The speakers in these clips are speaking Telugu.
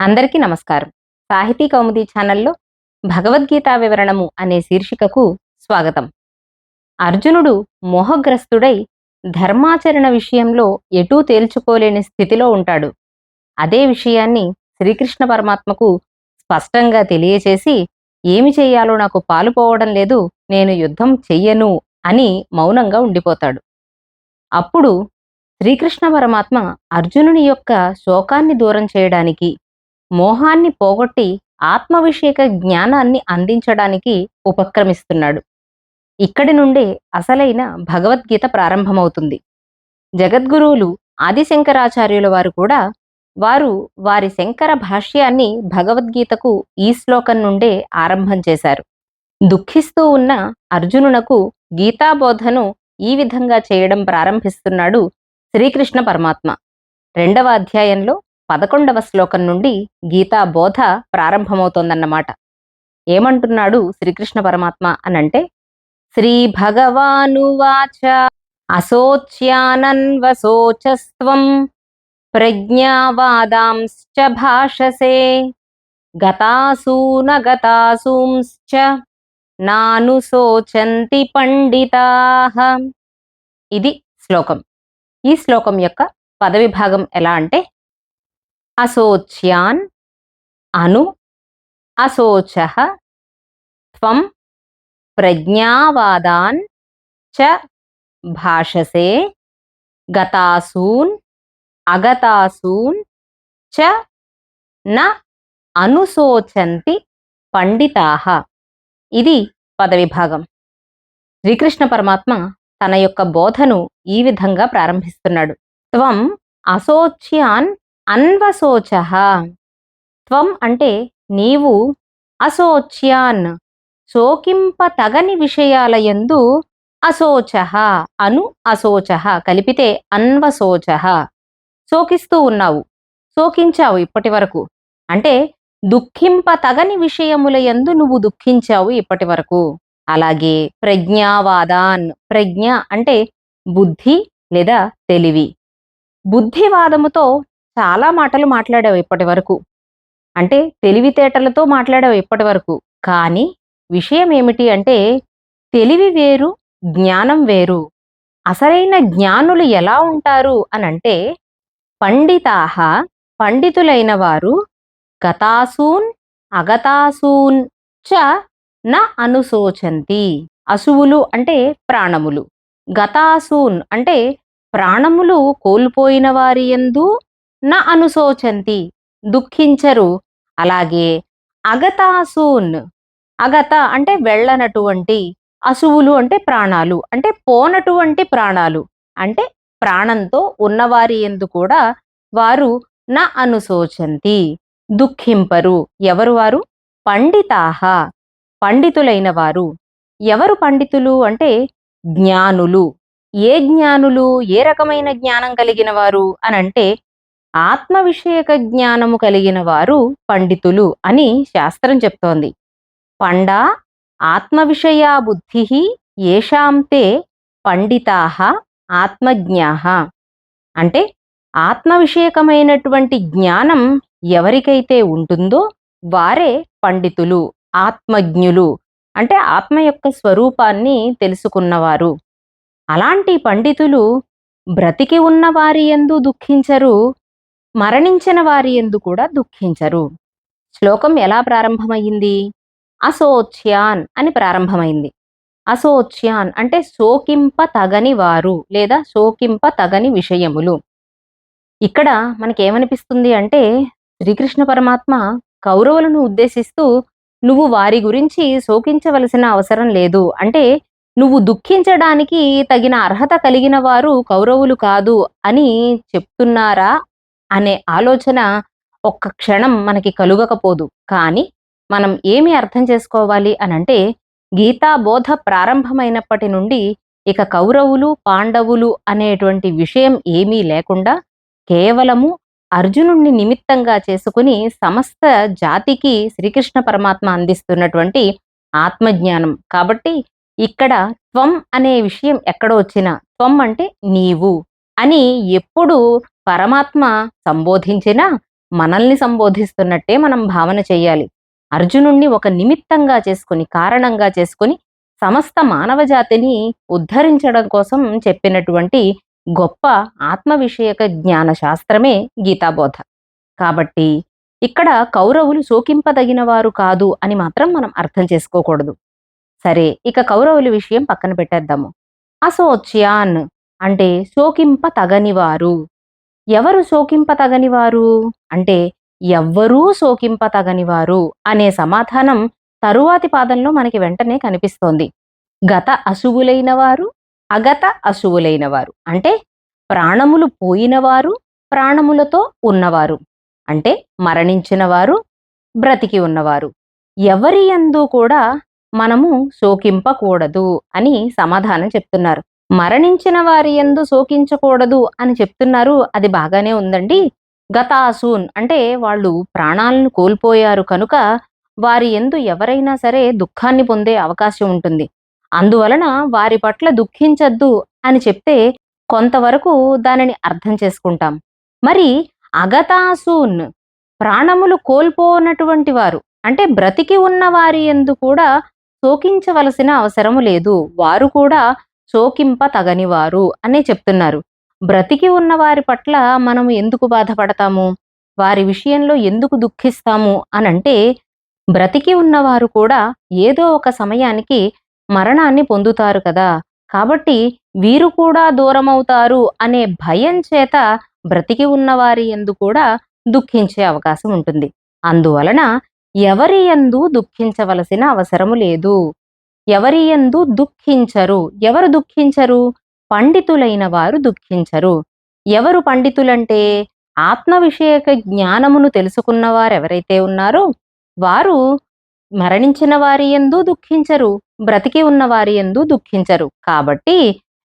అందరికీ నమస్కారం. సాహితీ కౌముది ఛానల్లో భగవద్గీత వివరణము అనే శీర్షికకు స్వాగతం. అర్జునుడు మోహగ్రస్తుడై ధర్మాచరణ విషయంలో ఎటూ తేల్చుకోలేని స్థితిలో ఉంటాడు. అదే విషయాన్ని శ్రీకృష్ణ పరమాత్మకు స్పష్టంగా తెలియచేసి ఏమి చేయాలో నాకు పాలుపోవడం లేదు నేను యుద్ధం చెయ్యను అని మౌనంగా ఉండిపోతాడు. అప్పుడు శ్రీకృష్ణ పరమాత్మ అర్జునుని యొక్క శోకాన్ని దూరం చేయడానికి మోహాన్ని పోగొట్టి ఆత్మవిషేక జ్ఞానాన్ని అందించడానికి ఉపక్రమిస్తున్నాడు. ఇక్కడి నుండే అసలైన భగవద్గీత ప్రారంభమవుతుంది. జగద్గురువులు ఆదిశంకరాచార్యుల వారు కూడా వారు వారి శంకర భాష్యాన్ని భగవద్గీతకు ఈ శ్లోకం నుండే ఆరంభం చేశారు. దుఃఖిస్తూ ఉన్న అర్జునునకు గీతాబోధను ఈ విధంగా చేయడం ప్రారంభిస్తున్నాడు శ్రీకృష్ణ పరమాత్మ. రెండవ అధ్యాయంలో పదకొండవ శ్లోకం నుండి గీతా బోధ ప్రారంభమవుతోందన్నమాట. ఏమంటున్నాడు శ్రీకృష్ణ పరమాత్మ అనంటే శ్రీ భగవానువాచ అసోచ్యానన్వసోచస్వం ప్రజ్ఞావాదాంశ్చ భాషసే గతాసూన గతాసూంశ్చ నానుశోచంతి పండితాహ ఇది శ్లోకం. ఈ శ్లోకం యొక్క పదవిభాగం ఎలా అంటే అశోచ్యాన్ అను అశోచ త్వం ప్రజ్ఞావాదాన్ చ భాషసే గతాసూన్ అగతాసూన్ చ న అనుశోచంతి పండితాహ ఇది పదవిభాగం. శ్రీకృష్ణ పరమాత్మ తన యొక్క బోధను ఈ విధంగా ప్రారంభిస్తున్నాడు. త్వం అసోచ్యాన్ అన్వశోచ. త్వం అంటే నీవు అశోచ్యాన్. శోకింప తగని విషయాల యందు అశోచ అను అశోచ కలిపితే అన్వశోచ. శోకిస్తూ ఉన్నావు. శోకించావు ఇప్పటి వరకు. అంటే దుఃఖింప తగని విషయముల యందు నువ్వు దుఃఖించావు ఇప్పటి వరకు. అలాగే ప్రజ్ఞావాదాన్. ప్రజ్ఞ అంటే బుద్ధి లేదా తెలివి. బుద్ధివాదముతో చాలా మాటలు మాట్లాడావు ఇప్పటి వరకు. అంటే తెలివితేటలతో మాట్లాడావు ఇప్పటి వరకు. కానీ విషయం ఏమిటి అంటే తెలివి వేరు జ్ఞానం వేరు. అసలైన జ్ఞానులు ఎలా ఉంటారు అని అంటే పండితాహ పండితులైన వారు గతాసూన్ అగతాసూన్ చ న అనుశోచంతి. అసువులు అంటే ప్రాణములు. గతాసూన్ అంటే ప్రాణములు కోల్పోయిన వారి ఎందు న అనుశోచంతి దుఃఖించరు. అలాగే అగతాసూన్ అగత అంటే వెళ్ళనటువంటి అసువులు అంటే ప్రాణాలు అంటే పోనటువంటి ప్రాణాలు అంటే ప్రాణంతో ఉన్నవారి ఎందు కూడా వారు నా అనుశోచంతి దుఃఖింపరు. ఎవరు వారు? పండితాహ పండితులైన వారు. ఎవరు పండితులు? అంటే జ్ఞానులు. ఏ జ్ఞానులు? ఏ రకమైన జ్ఞానం కలిగిన వారు? అని అంటే ఆత్మ విషయక జ్ఞానము కలిగిన వారు పండితులు అని శాస్త్రం చెప్తోంది. పండా ఆత్మ విషయా బుద్ధి ఏషాంతే పండితాహ ఆత్మజ్ఞాహ అంటే ఆత్మ విషయకమైనటువంటి జ్ఞానం ఎవరికైతే ఉంటుందో వారే పండితులు ఆత్మజ్ఞులు అంటే ఆత్మ యొక్క స్వరూపాన్ని తెలుసుకున్నవారు. అలాంటి పండితులు బ్రతికి ఉన్నవారి ఎందు దుఃఖించరు మరణించిన వారి ఎందు కూడా దుఃఖించరు. శ్లోకం ఎలా ప్రారంభమైంది అసోచ్యాన్ అని ప్రారంభమైంది. అసోచ్యాన్ అంటే శోకింప తగని వారు లేదా శోకింప తగని విషయములు. ఇక్కడ మనకేమనిపిస్తుంది అంటే శ్రీకృష్ణ పరమాత్మ కౌరవులను ఉద్దేశిస్తూ నువ్వు వారి గురించి శోకించవలసిన అవసరం లేదు. అంటే నువ్వు దుఃఖించడానికి తగిన అర్హత కలిగిన వారు కౌరవులు కాదు అని చెప్తున్నారా? అనే ఆలోచన ఒక్క క్షణం మనకి కలుగకపోదు. కానీ మనం ఏమి అర్థం చేసుకోవాలి అనంటే గీతా బోధ ప్రారంభమైనప్పటి నుండి ఇక కౌరవులు పాండవులు అనేటువంటి విషయం ఏమీ లేకుండా కేవలము అర్జునుణ్ణి నిమిత్తంగా చేసుకుని సమస్త జాతికి శ్రీకృష్ణ పరమాత్మ అందిస్తున్నటువంటి ఆత్మజ్ఞానం. కాబట్టి ఇక్కడ త్వం అనే విషయం ఎక్కడ వచ్చినా త్వం అంటే నీవు అని ఎప్పుడు పరమాత్మ సంబోధించినా మనల్ని సంబోధిస్తున్నట్టే మనం భావన చేయాలి అర్జునుణ్ణి ఒక నిమిత్తంగా చేసుకుని కారణంగా చేసుకొని సమస్త మానవ జాతిని ఉద్ధరించడం కోసం చెప్పినటువంటి గొప్ప ఆత్మ విషయక జ్ఞాన శాస్త్రమే గీతాబోధ. కాబట్టి ఇక్కడ కౌరవులు శోకింపదగిన వారు కాదు అని మాత్రం మనం అర్థం చేసుకోకూడదు. సరే ఇక కౌరవుల విషయం పక్కన పెట్టేద్దాము. అసోచ్యాన్ అంటే శోకింప తగనివారు ఎవరు శోకింప తగనివారు అంటే ఎవ్వరూ శోకింపతగనివారు అనే సమాధానం తరువాతి పాదంలో మనకి వెంటనే కనిపిస్తోంది. గత అశువులైన వారు అగత అశువులైన వారు అంటే ప్రాణములు పోయినవారు ప్రాణములతో ఉన్నవారు. అంటే మరణించినవారు బ్రతికి ఉన్నవారు. ఎవరి ఎందు కూడా మనము శోకింపకూడదు అని సమాధానం చెప్తున్నారు. మరణించిన వారి ఎందు శోకించకూడదు అని చెప్తున్నారు. అది బాగానే ఉందండి. గతాసూన్ అంటే వాళ్ళు ప్రాణాలను కోల్పోయారు కనుక వారి ఎందు ఎవరైనా సరే దుఃఖాన్ని పొందే అవకాశం ఉంటుంది. అందువలన వారి పట్ల దుఃఖించద్దు అని చెప్తే కొంతవరకు దానిని అర్థం చేసుకుంటాం. మరి అగతాసూన్ ప్రాణములు కోల్పోనటువంటి వారు అంటే బ్రతికి ఉన్న వారి ఎందు కూడా శోకించవలసిన అవసరము లేదు. వారు కూడా శోకింప తగనివారు అనే చెప్తున్నారు. బ్రతికి ఉన్న వారి పట్ల మనం ఎందుకు బాధపడతాము? వారి విషయంలో ఎందుకు దుఃఖిస్తాము? అనంటే బ్రతికి ఉన్నవారు కూడా ఏదో ఒక సమయానికి మరణాన్ని పొందుతారు కదా. కాబట్టి వీరు కూడా దూరమవుతారు అనే భయం చేత బ్రతికి ఉన్నవారి ఎందు కూడా దుఃఖించే అవకాశం ఉంటుంది. అందువలన ఎవరి ఎందు దుఃఖించవలసిన అవసరము లేదు. ఎవరి ఎందు దుఃఖించరు? ఎవరు దుఃఖించరు? పండితులైన వారు దుఃఖించరు. ఎవరు పండితులంటే ఆత్మ విషయక జ్ఞానమును తెలుసుకున్న వారు ఎవరైతే ఉన్నారో వారు మరణించిన వారి ఎందు దుఃఖించరు బ్రతికి ఉన్న వారి ఎందు దుఃఖించరు. కాబట్టి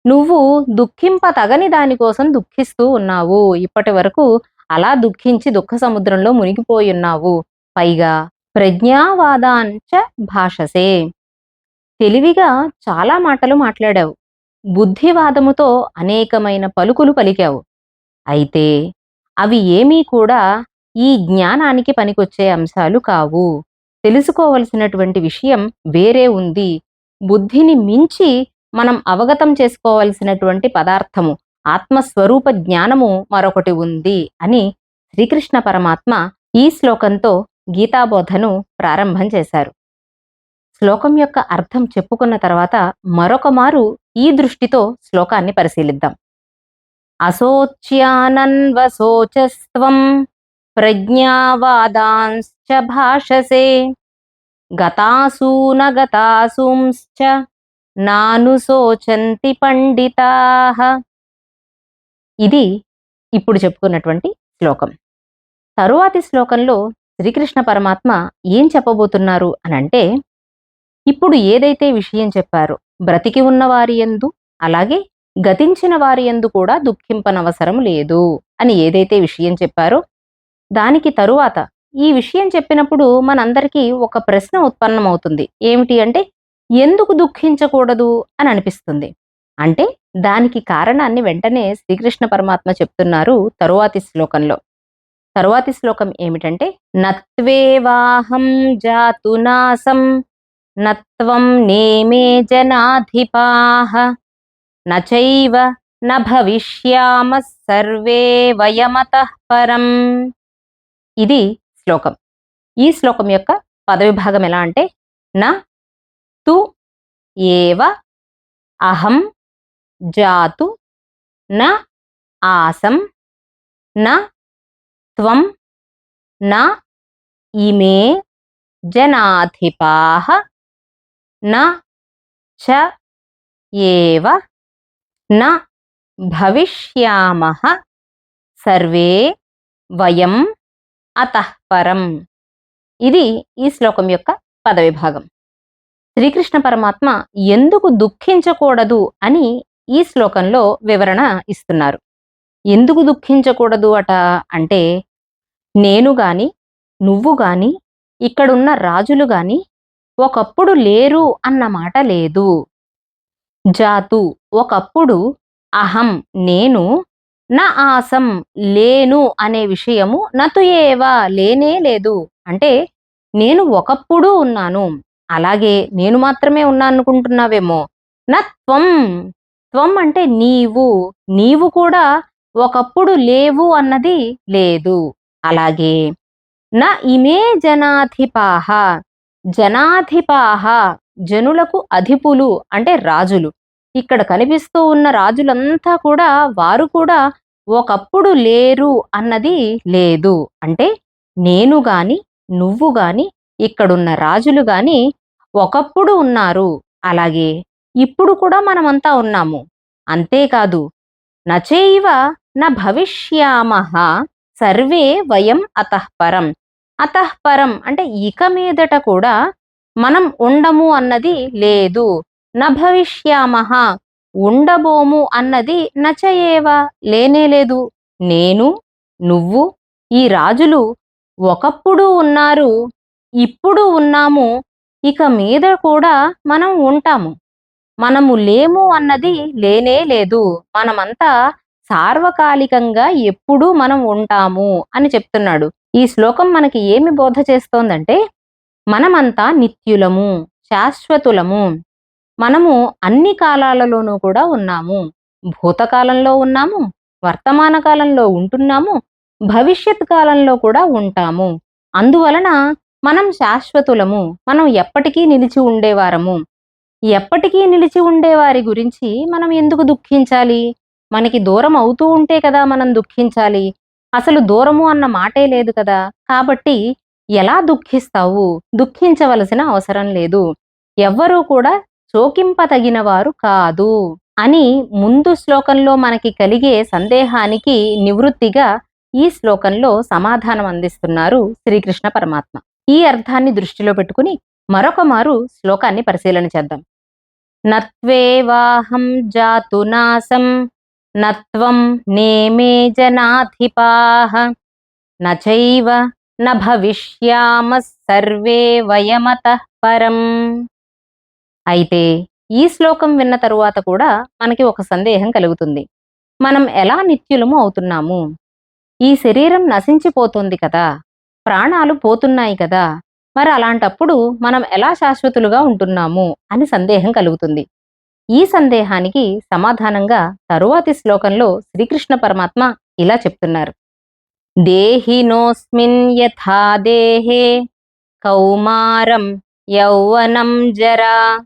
నువ్వు దుఃఖింప తగని దానికోసం దుఃఖిస్తూ ఉన్నావు. ఇప్పటి వరకు అలా దుఃఖించి దుఃఖ సముద్రంలో మునిగిపోయి ఉన్నావు. పైగా ప్రజ్ఞావాదాంచ భాషసే. తెలివిగా చాలా మాటలు మాట్లాడావు. బుద్ధివాదముతో అనేకమైన పలుకులు పలికావు. అయితే అవి ఏమీ కూడా ఈ జ్ఞానానికి పనికొచ్చే అంశాలు కావు. తెలుసుకోవలసినటువంటి విషయం వేరే ఉంది. బుద్ధిని మించి మనం అవగతం చేసుకోవలసినటువంటి పదార్థము ఆత్మస్వరూప జ్ఞానము మరొకటి ఉంది అని శ్రీకృష్ణ పరమాత్మ ఈ శ్లోకంతో గీతాబోధను ప్రారంభం చేశారు. శ్లోకం యొక్క అర్థం చెప్పుకున్న తర్వాత మరొక మారు ఈ దృష్టితో శ్లోకాన్ని పరిశీలిద్దాం. అశోచ్యానన్వశోచస్త్వం ప్రజ్ఞావాదాంశ్చ భాషసే గతాసూనగతాసూంశ్చ నానుశోచంతి పండితాః. ఇది ఇప్పుడు చెప్పుకున్నటువంటి శ్లోకం. తరువాతి శ్లోకంలో శ్రీకృష్ణ పరమాత్మ ఏం చెప్పబోతున్నారు అనంటే ఇప్పుడు ఏదైతే విషయం చెప్పారో బ్రతికి ఉన్న వారి ఎందు అలాగే గతించిన వారి ఎందు కూడా దుఃఖింపనవసరం లేదు అని ఏదైతే విషయం చెప్పారో దానికి తరువాత ఈ విషయం చెప్పినప్పుడు మనందరికీ ఒక ప్రశ్న ఉత్పన్నమవుతుంది. ఏమిటి అంటే ఎందుకు దుఃఖించకూడదు అని అనిపిస్తుంది. అంటే దానికి కారణాన్ని వెంటనే శ్రీకృష్ణ పరమాత్మ చెప్తున్నారు తరువాతి శ్లోకంలో. తరువాతి శ్లోకం ఏమిటంటే నత్వేవాహం జాతునాసం నత్వం నేమే జనాధిపాః నచైవ న భవిష్యామ సర్వే వయమతః పరం. ఇది శ్లోకం. ఈ శ్లోకం యొక్క పదవిభాగం ఎలా అంటే న తు ఏవ అహం జాతు న ఆసం న త్వం న ఇమే జనాధిపాహ న చ ఏవ న భవిష్యామః సర్వే వయం అతఃపరం ఇది ఈ శ్లోకం యొక్క పదవిభాగం. శ్రీకృష్ణ పరమాత్మ ఎందుకు దుఃఖించకూడదు అని ఈ శ్లోకంలో వివరణ ఇస్తున్నారు. ఎందుకు దుఃఖించకూడదు అట అంటే నేను గాని నువ్వు గాని ఇక్కడున్న రాజులు గాని ఒకప్పుడు లేరు అన్న మాట లేదు. జాతు ఒకప్పుడు అహం నేను నా ఆసం లేను అనే విషయము నతు ఏవా లేనే లేదు. అంటే నేను ఒకప్పుడు ఉన్నాను. అలాగే నేను మాత్రమే ఉన్నా అనుకుంటున్నావేమో నా త్వం త్వం అంటే నీవు నీవు కూడా ఒకప్పుడు లేవు అన్నది లేదు. అలాగే నా ఇమే జనాధిపాహ జనాధిపాహ జనులకు అధిపులు అంటే రాజులు. ఇక్కడ కనిపిస్తూ ఉన్న రాజులంతా కూడా వారు కూడా ఒకప్పుడు లేరు అన్నది లేదు. అంటే నేను గాని నువ్వు గాని ఇక్కడున్న రాజులు గాని ఒకప్పుడు ఉన్నారు. అలాగే ఇప్పుడు కూడా మనమంతా ఉన్నాము. అంతేకాదు నచైవ న భవిష్యామహ సర్వే వయం అతఃపరం అతఃపరం అంటే ఇక మీదట కూడా మనం ఉండము అన్నది లేదు. నభవిష్యామహ ఉండబోము అన్నది నచయేవ. లేనే లేదు. నేను నువ్వు ఈ రాజులు ఒకప్పుడు ఉన్నారు ఇప్పుడు ఉన్నాము. ఇక మీద కూడా మనం ఉంటాము. మనము లేము అన్నది లేనే లేదు. మనమంతా సార్వకాలికంగా ఎప్పుడూ మనం ఉంటాము అని చెప్తున్నాడు. ఈ శ్లోకం మనకి ఏమి బోధ చేస్తోందంటే మనమంతా నిత్యులము శాశ్వతులము. మనము అన్ని కాలాలలోనూ కూడా ఉన్నాము. భూతకాలంలో ఉన్నాము వర్తమాన కాలంలో ఉంటున్నాము భవిష్యత్ కాలంలో కూడా ఉంటాము. అందువలన మనం శాశ్వతులము మనం ఎప్పటికీ నిలిచి ఉండేవారము. ఎప్పటికీ నిలిచి ఉండేవారి గురించి మనం ఎందుకు దుఃఖించాలి? మనకి దూరం అవుతూ ఉంటే కదా మనం దుఃఖించాలి. అసలు దూరము అన్న మాటే లేదు కదా. కాబట్టి ఎలా దుఃఖిస్తావు? దుఃఖించవలసిన అవసరం లేదు. ఎవ్వరూ కూడా చోకింపతగిన వారు కాదు అని ముందు శ్లోకంలో మనకి కలిగే సందేహానికి నివృత్తిగా ఈ శ్లోకంలో సమాధానం అందిస్తున్నారు శ్రీకృష్ణ పరమాత్మ. ఈ అర్థాన్ని దృష్టిలో పెట్టుకుని మరొక మారు శ్లోకాన్ని పరిశీలన చేద్దాం. నత్వేవాహం జాతు నాసం నత్వం నేమే జనాధిపాహ నచైవ న భవిష్యామ సర్వే వయమత పరం. అయితే ఈ శ్లోకం విన్న తరువాత కూడా మనకి ఒక సందేహం కలుగుతుంది. మనం ఎలా నిత్యులము అవుతున్నాము? ఈ శరీరం నశించిపోతుంది కదా ప్రాణాలు పోతున్నాయి కదా మరి అలాంటప్పుడు మనం ఎలా శాశ్వతులుగా ఉంటున్నాము అని సందేహం కలుగుతుంది. ఈ సందేహానికి సమాధానంగా తరువాతి శ్లోకంలో శ్రీకృష్ణ పరమాత్మ ఇలా చెప్తున్నారు. దేహినోస్మిన్ యథా దేహే కౌమారం యౌవనం జరా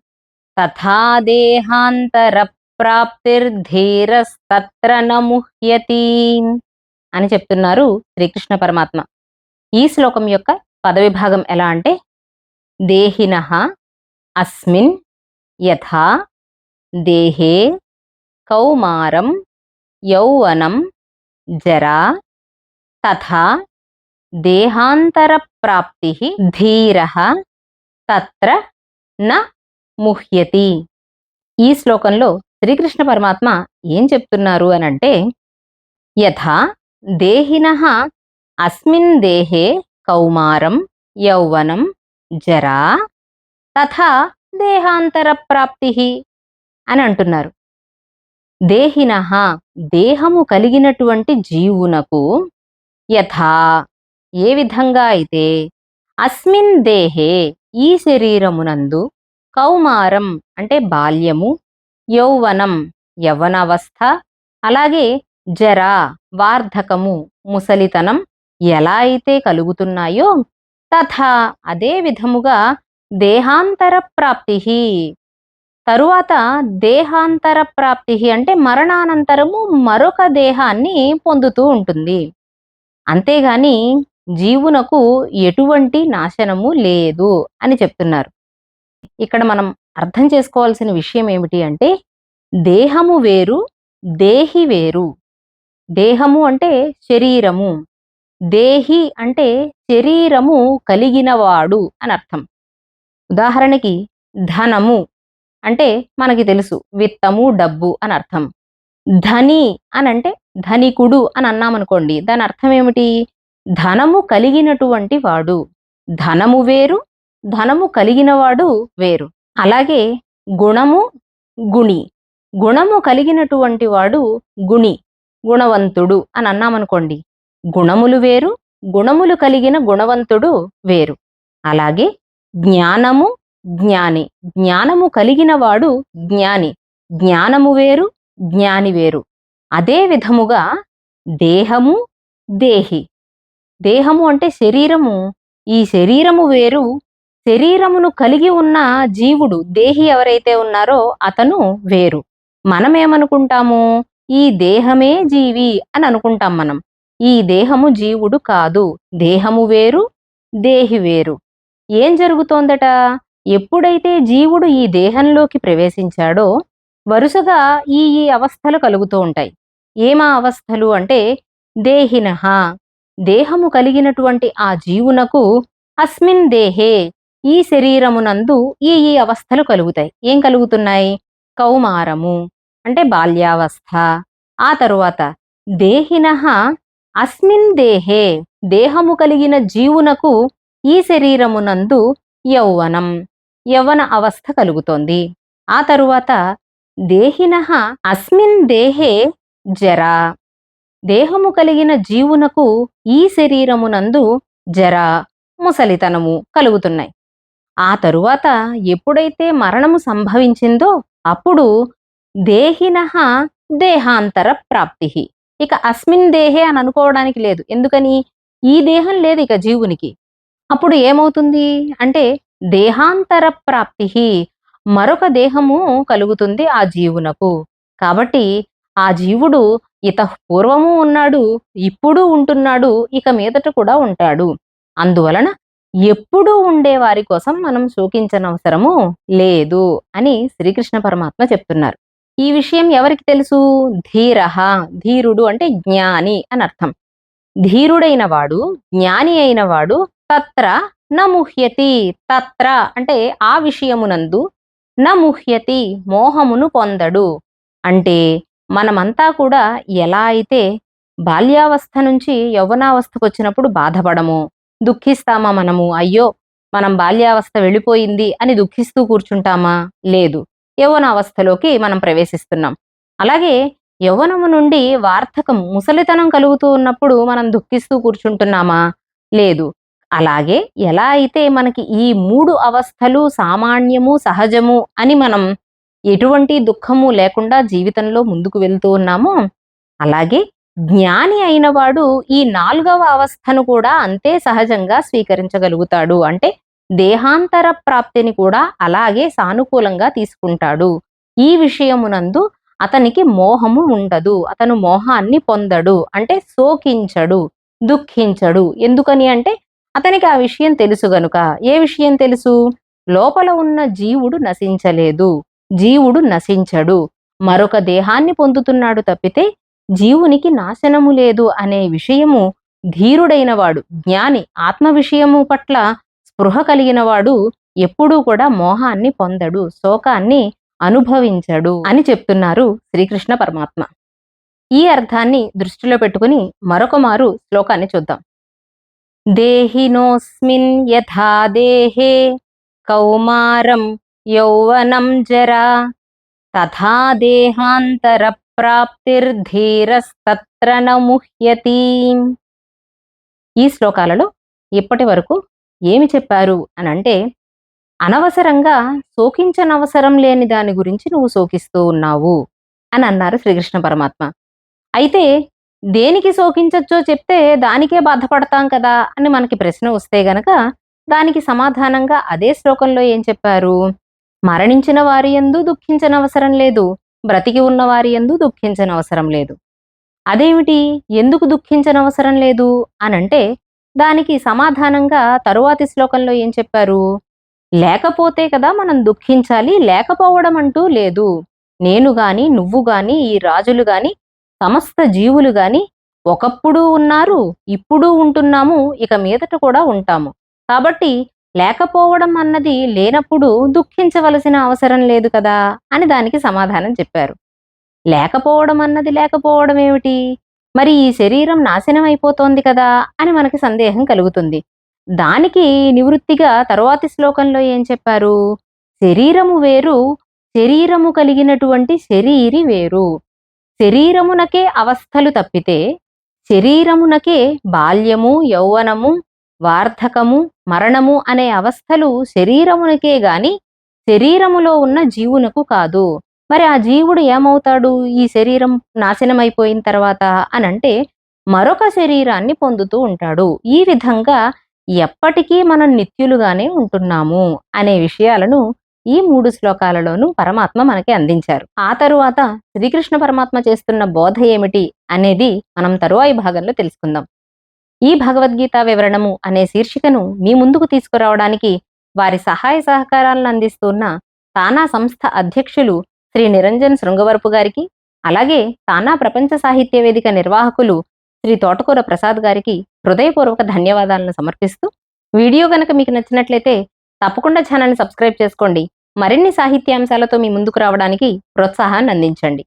తథా దేహాంతర ప్రాప్తిర్ధీరస్తత్ర నముహ్యతి అని చెప్తున్నారు శ్రీకృష్ణ పరమాత్మ. ఈ శ్లోకం యొక్క పదవిభాగం ఎలా అంటే దేహిన అస్మిన్ యథా దేహే కౌమారం యౌవనం జరా తథా దేహాంతరప్రాప్తి ధీర తత్ర న ముహ్యతి. ఈ శ్లోకంలో శ్రీకృష్ణ పరమాత్మ ఏం చెప్తున్నారు అని అంటే యథా దేహిన అస్మిన్ దేహే కౌమారం యౌవనం జరా తథా దేహాంతరప్రాప్తి అని అంటున్నారు. దేహిన దేహము కలిగినటువంటి జీవునకు యథా ఏ విధంగా అయితే అస్మిన్ దేహే ఈ శరీరమునందు కౌమారం అంటే బాల్యము యౌవనం యవ్వనావస్థ అలాగే జర వార్ధకము ముసలితనం ఎలా అయితే కలుగుతున్నాయో తథా అదే విధముగా దేహాంతర ప్రాప్తి తరువాత దేహాంతర ప్రాప్తి అంటే మరణానంతరము మరొక దేహాన్ని పొందుతూ ఉంటుంది. అంతేగాని జీవునకు ఎటువంటి నాశనము లేదు అని చెప్తున్నారు. ఇక్కడ మనం అర్థం చేసుకోవాల్సిన విషయం ఏమిటి అంటే దేహము వేరు దేహి వేరు. దేహము అంటే శరీరము. దేహి అంటే శరీరము కలిగినవాడు అని అర్థం. ఉదాహరణకి ధనము. అంటే మనకి తెలుసు విత్తము డబ్బు అని అర్థం. ధని అని అంటే ధనికుడు అని అన్నామనుకోండి దాని అర్థం ఏమిటి? ధనము కలిగినటువంటి వాడు. ధనము వేరు ధనము కలిగినవాడు వేరు. అలాగే గుణము గుణి. గుణము కలిగినటువంటి వాడు గుణి గుణవంతుడు అని అన్నామనుకోండి గుణములు వేరు గుణములు కలిగిన గుణవంతుడు వేరు. అలాగే జ్ఞానము జ్ఞాని. జ్ఞానము కలిగినవాడు జ్ఞాని. జ్ఞానము వేరు జ్ఞాని వేరు. అదే విధముగా దేహము దేహి. దేహము అంటే శరీరము. ఈ శరీరము వేరు శరీరమును కలిగి ఉన్న జీవుడు దేహి ఎవరైతే ఉన్నారో అతను వేరు. మనం ఏమనుకుంటాము ఈ దేహమే జీవి అని అనుకుంటాం మనం. ఈ దేహము జీవుడు కాదు. దేహము వేరు దేహి వేరు. ఏం జరుగుతోందట? ఎప్పుడైతే జీవుడు ఈ దేహంలోకి ప్రవేశించాడో వరుసగా ఈ ఈ అవస్థలు కలుగుతూ ఉంటాయి. ఏమా అవస్థలు అంటే దేహినహ దేహము కలిగినటువంటి ఆ జీవునకు అస్మిన్ దేహే ఈ శరీరమునందు ఈ ఈ అవస్థలు కలుగుతాయి. ఏం కలుగుతున్నాయి? కౌమారము అంటే బాల్యావస్థ. ఆ తరువాత దేహినః అస్మిన్ దేహే దేహము కలిగిన జీవునకు ఈ శరీరమునందు యౌవనం. యవ్వన అవస్థ కలుగుతోంది. ఆ తరువాత దేహిన అస్మిన్ దేహే జరా. దేహము కలిగిన జీవునకు ఈ శరీరమునందు జర ముసలితనము కలుగుతున్నాయి. ఆ తరువాత ఎప్పుడైతే మరణము సంభవించిందో అప్పుడు దేహిన దేహాంతర ప్రాప్తి. ఇక అస్మిన్ దేహే అని అనుకోవడానికి లేదు. ఎందుకని? ఈ దేహం లేదు ఇక జీవునికి. అప్పుడు ఏమవుతుంది? అంటే దేహాంతర ప్రాప్తి మరొక దేహము కలుగుతుంది ఆ జీవునకు. కాబట్టి ఆ జీవుడు ఇత పూర్వము ఉన్నాడు ఇప్పుడు ఉంటున్నాడు ఇక మీదట కూడా ఉంటాడు. అందువలన ఎప్పుడూ ఉండే వారి కోసం మనం శోకించనవసరము లేదు అని శ్రీకృష్ణ పరమాత్మ చెప్తున్నారు. ఈ విషయం ఎవరికి తెలుసు? ధీరహ ధీరుడు అంటే జ్ఞాని అని అర్థం. ధీరుడైన వాడు జ్ఞాని అయిన వాడు తత్ర నముహ్యతి తత్ర అంటే ఆ విషయమునందు నముహ్యతి మోహమును పొందడు. అంటే మనమంతా కూడా ఎలా అయితే బాల్యావస్థ నుంచి యవ్వనావస్థకు వచ్చినప్పుడు బాధపడము దుఃఖిస్తామా మనము? అయ్యో మనం బాల్యావస్థ వెళ్ళిపోయింది అని దుఃఖిస్తూ కూర్చుంటామా? లేదు. యవ్వనావస్థలోకి మనం ప్రవేశిస్తున్నాం. అలాగే యవ్వనము నుండి వార్ధకం ముసలితనం కలుగుతూ ఉన్నప్పుడు మనం దుఃఖిస్తూ కూర్చుంటున్నామా? లేదు. అలాగే ఎలా అయితే మనకి ఈ మూడు అవస్థలు సామాన్యము సహజము అని మనం ఎటువంటి దుఃఖము లేకుండా జీవితంలో ముందుకు వెళ్తూ ఉన్నామో అలాగే జ్ఞాని అయినవాడు ఈ నాలుగవ అవస్థను కూడా అంతే సహజంగా స్వీకరించగలుగుతాడు. అంటే దేహాంతర ప్రాప్తిని కూడా అలాగే సానుకూలంగా తీసుకుంటాడు. ఈ విషయమునందు అతనికి మోహము ఉండదు. అతను మోహాన్ని పొందడు. అంటే శోకించడు దుఃఖించడు. ఎందుకని అంటే అతనికి ఆ విషయం తెలుసు గనుక. ఏ విషయం తెలుసు? లోపల ఉన్న జీవుడు నశించలేదు. జీవుడు నశించడు. మరొక దేహాన్ని పొందుతున్నాడు తప్పితే జీవునికి నాశనము లేదు అనే విషయము ధీరుడైన వాడు జ్ఞాని ఆత్మ విషయము పట్ల స్పృహ కలిగిన వాడు ఎప్పుడూ కూడా మోహాన్ని పొందడు శోకాన్ని అనుభవించడు అని చెప్తున్నారు శ్రీకృష్ణ పరమాత్మ. ఈ అర్థాన్ని దృష్టిలో పెట్టుకుని మరొక మారు శ్లోకాన్ని చూద్దాం. దేహినోస్మిన్ యథా దేహే కౌమారం యౌవనం జరా తథా దేహాంతర ప్రాప్తిర్ధీరస్తత్ర నముహ్యతి. ఈ శ్లోకాలలో ఇప్పటి వరకు ఏమి చెప్పారు అని అంటే అనవసరంగా శోకించనవసరం లేని దాని గురించి నువ్వు శోకిస్తూ ఉన్నావు అని అన్నారు శ్రీకృష్ణ పరమాత్మ. అయితే దేనికి శోకించచ్చో చెప్తే దానికే బాధపడతాం కదా అని మనకి ప్రశ్న వస్తే గనక దానికి సమాధానంగా అదే శ్లోకంలో ఏం చెప్పారు? మరణించిన వారి ఎందు దుఃఖించనవసరం లేదు. బ్రతికి ఉన్న వారి ఎందు దుఃఖించనవసరం లేదు. అదేమిటి? ఎందుకు దుఃఖించనవసరం లేదు? అనంటే దానికి సమాధానంగా తరువాతి శ్లోకంలో ఏం చెప్పారు? లేకపోతే కదా మనం దుఃఖించాలి లేకపోవడం అంటూ లేదు. నేను గాని నువ్వు గాని ఈ రాజులు గాని సమస్త జీవులు గాని ఒకప్పుడు ఉన్నారు ఇప్పుడు ఉంటున్నాము ఇక మీదట కూడా ఉంటాము. కాబట్టి లేకపోవడం అన్నది లేనప్పుడు దుఃఖించవలసిన అవసరం లేదు కదా అని దానికి సమాధానం చెప్పారు. లేకపోవడం అన్నది లేకపోవడం ఏమిటి? మరి ఈ శరీరం నాశనం అయిపోతోంది కదా అని మనకి సందేహం కలుగుతుంది. దానికి నివృత్తిగా తరువాతి శ్లోకంలో ఏం చెప్పారు? శరీరము వేరు శరీరము కలిగినటువంటి శరీరి వేరు. శరీరమునకే అవస్థలు తప్పితే శరీరమునకే బాల్యము యౌవనము వార్ధకము మరణము అనే అవస్థలు శరీరమునకే గాని శరీరములో ఉన్న జీవునకు కాదు. మరి ఆ జీవుడు ఏమవుతాడు? ఈ శరీరం నాశనమైపోయిన తర్వాత అనంటే మరొక శరీరాన్ని పొందుతూ ఉంటాడు. ఈ విధంగా ఎప్పటికీ మనం నిత్యులుగానే ఉంటున్నాము అనే విషయాలను ఈ మూడు శ్లోకాలలోనూ పరమాత్మ మనకి అందించారు. ఆ తరువాత శ్రీకృష్ణ పరమాత్మ చేస్తున్న బోధ ఏమిటి అనేది మనం తరువాయి భాగంలో తెలుసుకుందాం. ఈ భగవద్గీత వివరణము అనే శీర్షికను మీ ముందుకు తీసుకురావడానికి వారి సహాయ సహకారాలను అందిస్తున్న తానా సంస్థ అధ్యక్షులు శ్రీ నిరంజన్ శృంగవరపు గారికి అలాగే తానా ప్రపంచ సాహిత్య వేదిక నిర్వాహకులు శ్రీ తోటకూర ప్రసాద్ గారికి హృదయపూర్వక ధన్యవాదాలను సమర్పిస్తూ వీడియో గనక మీకు నచ్చినట్లయితే తప్పకుండా ఛానల్ని సబ్స్క్రైబ్ చేసుకోండి. మరిన్ని సాహిత్యాంశాలతో మీ ముందుకు రావడానికి ప్రోత్సాహాన్ని అందించండి.